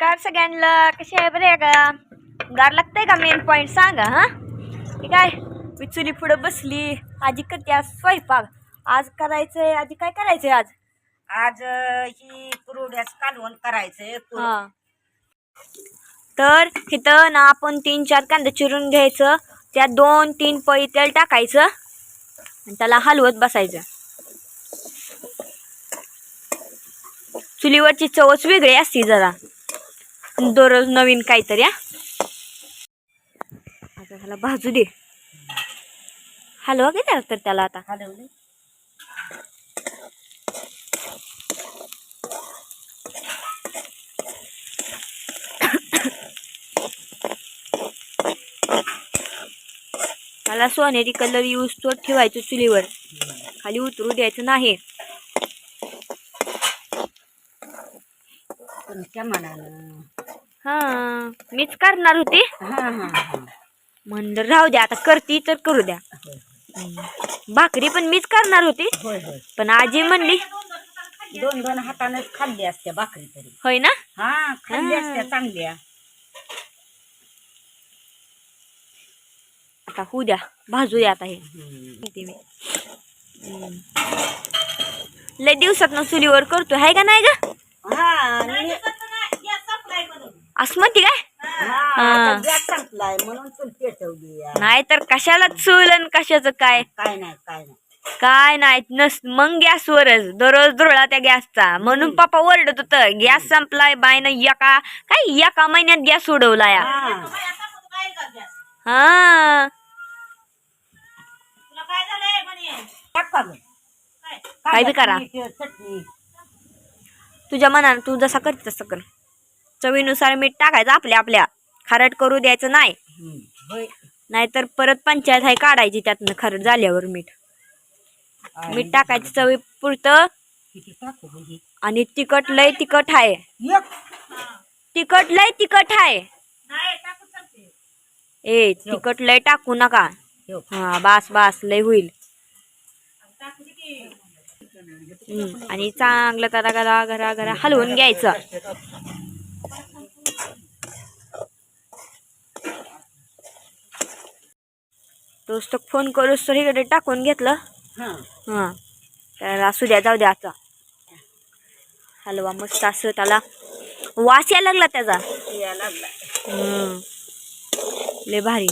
नमस्कार सगळ्यांना. कसे आहे? बरे आहे का? गार लागतंय का मेन पॉईंट सांगा हा? ठीक आहे मी चुली पुढं बसली. आजी करते आज स्वयंपाक. आज करायचंय आधी काय करायचंय आज? आज अ, ही कुरवड्याच कालवण करायचंय. कुर- हा. तर इथं ना आपण तीन चार कांदे चिरून घ्यायचं. त्यात दोन तीन पळी तेल टाकायचं. आणि त्याला हलवत बसायचं. चुलीवरची चवच वेगळी असते जरा. दररोज नवीन काहीतरी हा. आता त्याला भाजू दे. हलवा किती तर त्याला आता. हलवले मला सोनेरी कलर यूज तो ठेवायचं चुलीवर. खाली उतरू द्यायचं नाही. तुमच्या मनानं? हा मीच करणार होती. हा हा हा. म्हणलं राहू द्या आता करती तर करू द्या. होय. भाकरी पण मीच करणार होती. होय होय. पण आजी म्हणली दोन दोन हातानेच खाल्ली असते भाकरी तरी. होय ना? हा खाल्ली हा. असत्या चांगल्या. आता होऊ द्या भाजू द्या आता हे. हम्म. म्हणते मी. हम्म. लय दिवसात चुलीवर करतो हाय का नाही ग? हा आणि- असं म्हणते काय? हा, संपलाय म्हणून पेटवली. नाही तर कशाला चूल आणि कशाचं काय? काय नाही काय नाही. काय नाही नस मग गॅसवरच दररोज धुळा त्या गॅसचा. म्हणून पप्पा ओरडत होत गॅस संपलाय बायनं एका काय एका महिन्यात गॅस उडवला या. हा. हा. टाक का गं? काय बी करा. चटणी. तुझ्या मनानं तू जसा करते तसं कर. चवीनुसार मीठ टाकायचं आपल्या आपल्या. खारट करू द्यायचं नाही. होय नाहीतर परत पंचायत आहे काढायची त्यातनं खारट झाल्यावर मीठ. मीठ टाकायचं चवी पुरतं. किती टाकू गं हे? आणि तिखट लय तिखट आहे एक. तिखट लय तिखट आहे ए तिखट लय टाकू नका. हा बास बास लय होईल. आणि चांगलं करा करा घरा घरा हलवून घ्यायचं. तोच तर फोन करूस तर इकडे टाकून घेतलं. हा. हां. तर असू द्या जाऊ द्या आता. हलवा मस्त असं त्याला वास यायला लागला त्याचा. या लागला. हम्म. लय भारी.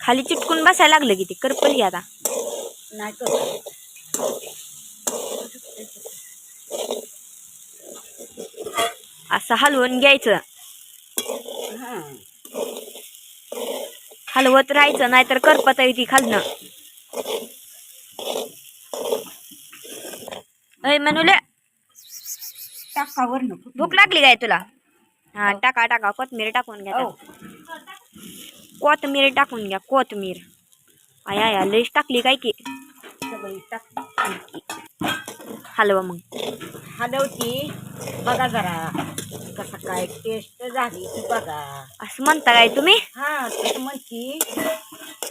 खाली चिटकून बसायला लागलं की ते. करपल की आता. नाही करत. असं हलवून घ्यायचं हा हलवत राहायचं नाहीतर करपत ती खालनं. अय म्हणूले टाकावर भूक लागली काय तुला? हा टाका टाका. कोथमीर टाकून घ्या हो. कोथमीर टाकून घ्या कोथमीर. आया आया लईच टाकली काय की? सगळी टाक. हलवा मग. हलवती बघा जरा कसं काय टेस्ट झाली ती बघा. असं म्हणता काय तुम्ही? हा तसं म्हणती.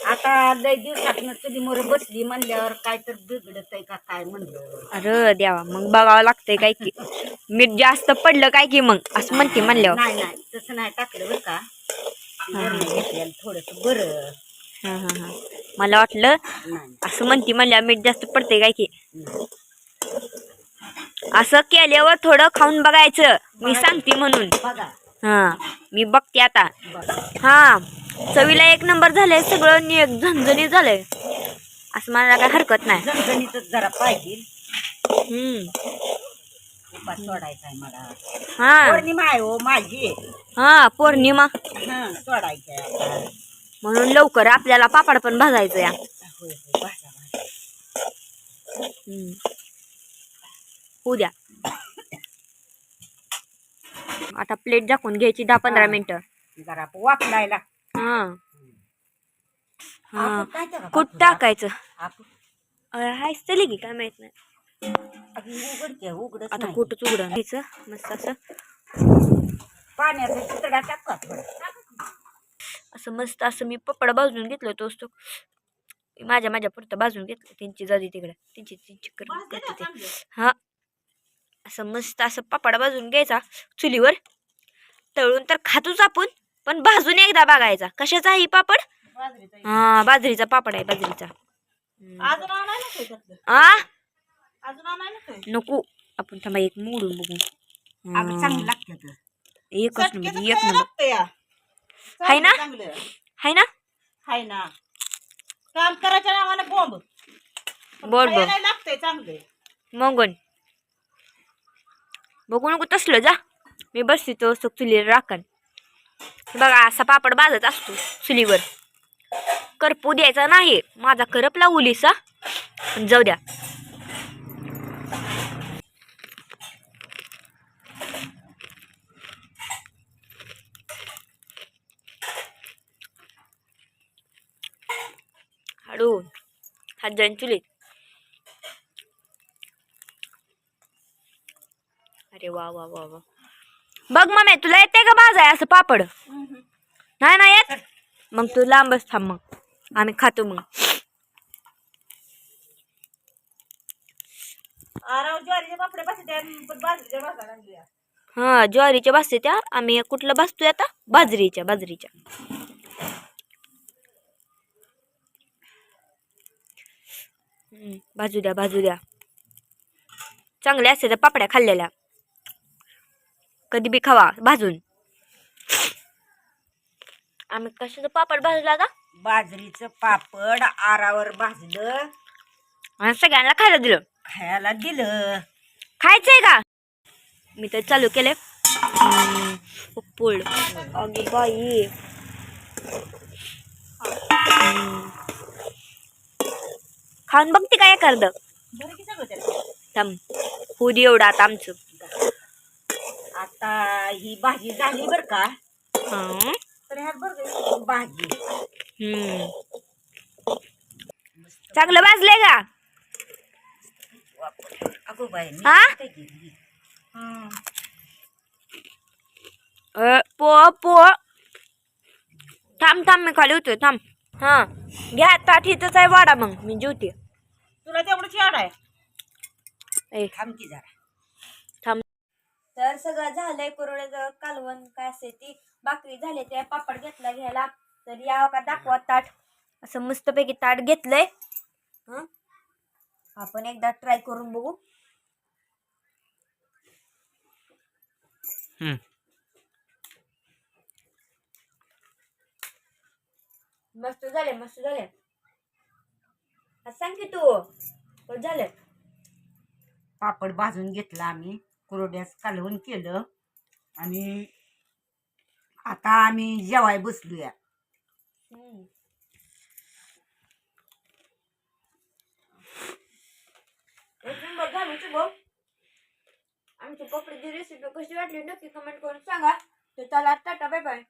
आता लय दिवसातनं कधी मोर बसली म्हणल्यावर काय तर बिघडत आहे का काय म्हणलं. अरे देवा मग बघावं लागतंय काय की. मीठ जास्त पडलं काय की मग? असं म्हणते म्हणल्यावर. नाही नाही तसं नाही टाकलं बरं का. घेतलेलं थोडस बरं. हा हा हा. मला वाटलं नाही. असं म्हणते म्हणल्यावर मीठ जास्त पडतंय काय की. नाही. असं केल्यावर थोडं खाऊन बघायचं. मी सांगते म्हणून. बघा. हा मी बघते आता. हा चवीला एक नंबर झालंय सगळं नि झणझणीत झालंय. असं मला काय हरकत नाही. झणझणीतच जरा पाहिजे. हम्म. उपास सोडायचा आहे मला. हा. पौर्णिमा आहे हो माझी. हा पौर्णिमा. हा सोडायची आहे आता. म्हणून लवकर आपल्याला पापड पण भाजायचं या. होय होय भाजा भाजा. हम्म. होऊ द्या आता प्लेट झाकून घ्यायची दहा पंधरा. मिनिटं. जरा वापरायला हा. हा. कुठ टाकायचं? हायच तरी की काय माहीत नाही. उघडत आता कुठंच उघडं घ्यायचं मस्त असं. पाण्याचा चितडा असं मस्त असं मी पपड भाजून घेतलं तोच तो माझ्या माझ्या पुरतं भाजून घेतलं. त्यांची जाती तिकडे. त्यांची. हा. असं मस्त असं पापड भाजून घ्यायचा चुलीवर. तळून तर खातोच आपण पण भाजून एकदा बघायचा. कशाचा आहे ही पापड. हा बाजरीचा पापड आहे बाजरीचा? आ? नको आपण थांबा एक मोडून बघू. एकच नंबर एक नंबर. हाय ना? हाय ना? हाय ना. काम करायच्या नावाने बॉम्ब लागतंय चांगलं मगन. बघू नको तसलं जा. मी बसते तो चुलीवर राखण. बघा असा पापड बाजत असतो चुलीवर. करपू द्यायचा नाही. माझा करपला उलीसा जाऊ द्या. हळू हात जाईन चुलीत. अरे वा वा वा वा. बघ मम्मी तुला येते का बाजाय असं पापड? नाही ना येत? मग तू लांबच थांब मग. आम्ही खातो मग. बसत्या हा ज्वारीच्या भाजते त्या आम्ही कुठलं भाजतोय आता? बाजरीच्या बाजरीच्या. भाजू द्या भाजू द्या. चांगल्या असते त्या पापड्या खाल्लेल्या. कधी बी खावा भाजून. आम्ही कशाचं पापड भाजला आता? बाजरीचं पापड आरावर भाजलं. आणि सगळ्यांना खायला दिलं. खायला दिलं. खायचंय का? मी तर चालू केलंय. हम्म, पोळ. अगे बाई. खाऊन बघते काय करद बरं की सगळं त्याला थांब. होऊ दे एवढं आता आमचं. आता ही भाजी झाली बर का. हं. तर ह्यात बरं भाजी. हम्म. चांगलं भाजलंय का? अगो बाई हा? पो पो. थांब थांब मी खाली होतो थांब. हा. घ्या ताट इथंच आहे वाडा मग मी जेवते. तुला तेवढं छान आहे. थांब की जरा. तर सगळं झालंय कुरवड्याचं कालवण काय असते ती भाकरी झाली ते पापड घेतला घ्यायला. तर या का दाखवा ताट. असं मस्तपैकी ताट घेतलंय. हं? आपण एकदा ट्राय करून बघू. मस्त झाले मस्त झाले. सांग की तू. झालं. पापड भाजून घेतला आम्ही. कुरड्यास कालवण केलं आणि आता आम्ही जेवाय बसलूया. हम्म. एक नंबर आमची पपडीची रेसिपी कशी वाटली नक्की कमेंट करून सांगा. तर चला टाटा बाय बाय